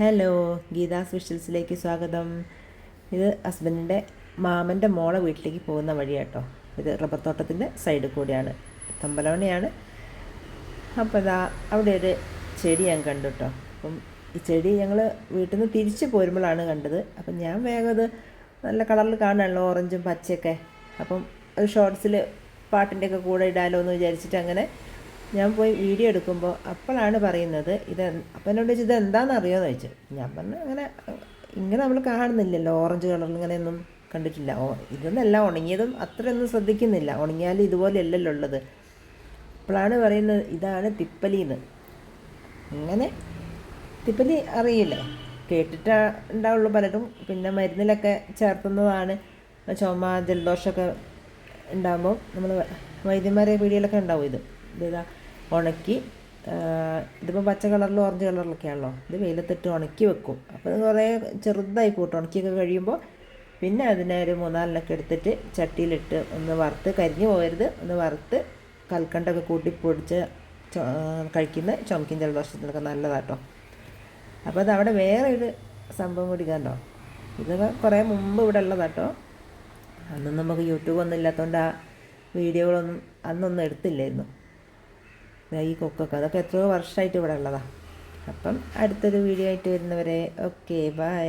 Hello Gita സ്പെഷ്യൽസിലേക്ക് സ്വാഗതം. ഇത് ഹസ്ബൻഡിന്റെ മാമന്റെ മോളെ വീട്ടിലേക്ക് പോകുന്ന വഴിയാട്ടോ. ഇത് റബ്ബർ തോട്ടത്തിന്റെ സൈഡ് കൂടിയാണ്. തമ്പലവണയാണ്. അപ്പോൾ ഇതാ അവിടെ ഒരു ചെടി ഞാൻ കണ്ടു കേട്ടോ അപ്പം ഈ ചെടി ഞങ്ങൾ വീട്ടിൽ നിന്ന് തിരിച്ച് പോരുമ്പോഴാണ് കണ്ടത്. അപ്പം ഞാൻ വേഗം അത് നല്ല കളറിൽ കാണാണല്ലോ ഓറഞ്ചും പച്ചയൊക്കെ. അപ്പം ഒരു ഷോർട്സിൽ പാട്ടിന്റെയൊക്കെ കൂടെ ഇടാലോ എന്ന് വിചാരിച്ചിട്ട് അങ്ങനെ ഞാൻ പോയി വീഡിയോ എടുക്കുമ്പോൾ അപ്പോഴാണ് പറയുന്നത് ഇത് അപ്പനോട് എന്നോട് ചോദിച്ചു ഇത് എന്താണെന്ന് അറിയാമെന്ന് ചോദിച്ചു. ഞാൻ പറഞ്ഞു അങ്ങനെ ഇങ്ങനെ നമ്മൾ കാണുന്നില്ലല്ലോ ഓറഞ്ച് കളറിൽ ഇങ്ങനെയൊന്നും കണ്ടിട്ടില്ല. ഓ ഇതൊന്നല്ല ഉണങ്ങിയതും അത്രയൊന്നും ശ്രദ്ധിക്കുന്നില്ല. ഉണങ്ങിയാലും ഇതുപോലെയല്ലല്ലോ ഉള്ളത്. അപ്പോഴാണ് പറയുന്നത് ഇതാണ് തിപ്പലിന്ന്. അങ്ങനെ തിപ്പലി അറിയില്ലേ. കേട്ടിട്ട് ഉണ്ടാവുള്ളൂ പലരും പിന്നെ മരുന്നിലൊക്കെ ചേർത്തുന്നതാണ്. ചുമ ജലദോഷമൊക്കെ ഉണ്ടാകുമ്പോൾ നമ്മൾ വൈദ്യന്മാരെ പീടികയിലൊക്കെ ഉണ്ടാവും ഇത്. ഇതാ ഉണക്കി ഇതിപ്പോൾ പച്ച കളറിലും ഓറഞ്ച് കളറിലൊക്കെയാണല്ലോ ഇത് വെയിലത്തിട്ട് ഉണക്കി വെക്കും. അപ്പോൾ ഇത് കുറേ ചെറുതായി കൂട്ടും ഉണക്കിയൊക്കെ കഴിയുമ്പോൾ പിന്നെ അതിനെ ഒരു മൂന്നാലിനൊക്കെ എടുത്തിട്ട് ചട്ടിയിലിട്ട് ഒന്ന് വറുത്ത് കരിഞ്ഞു പോകരുത്. ഒന്ന് വറുത്ത് കൽക്കണ്ടൊക്കെ കൂട്ടി പൊടിച്ച് കഴിക്കുന്ന ചുമക്കും ജലദോഷത്തിനൊക്കെ നല്ലതാട്ടോ. അപ്പോൾ അത് അവിടെ വേറെ ഒരു സംഭവം കൂടി കണ്ടോ? ഇതൊക്കെ കുറേ മുമ്പ് ഇവിടെ ഉള്ളതാട്ടോ. അന്നും നമുക്ക് യൂട്യൂബ് ഒന്നും ഇല്ലാത്തതുകൊണ്ട് ആ വീഡിയോകളൊന്നും അന്നൊന്നും എടുത്തില്ലായിരുന്നു. ഈ കൊക്കൊക്കെ. അതൊക്കെ എത്രയോ വർഷമായിട്ട് ഇവിടെ ഉള്ളതാണ് അപ്പം അടുത്തൊരു വീഡിയോ ആയിട്ട് വരുന്നവരെ ഓക്കെ ബൈ.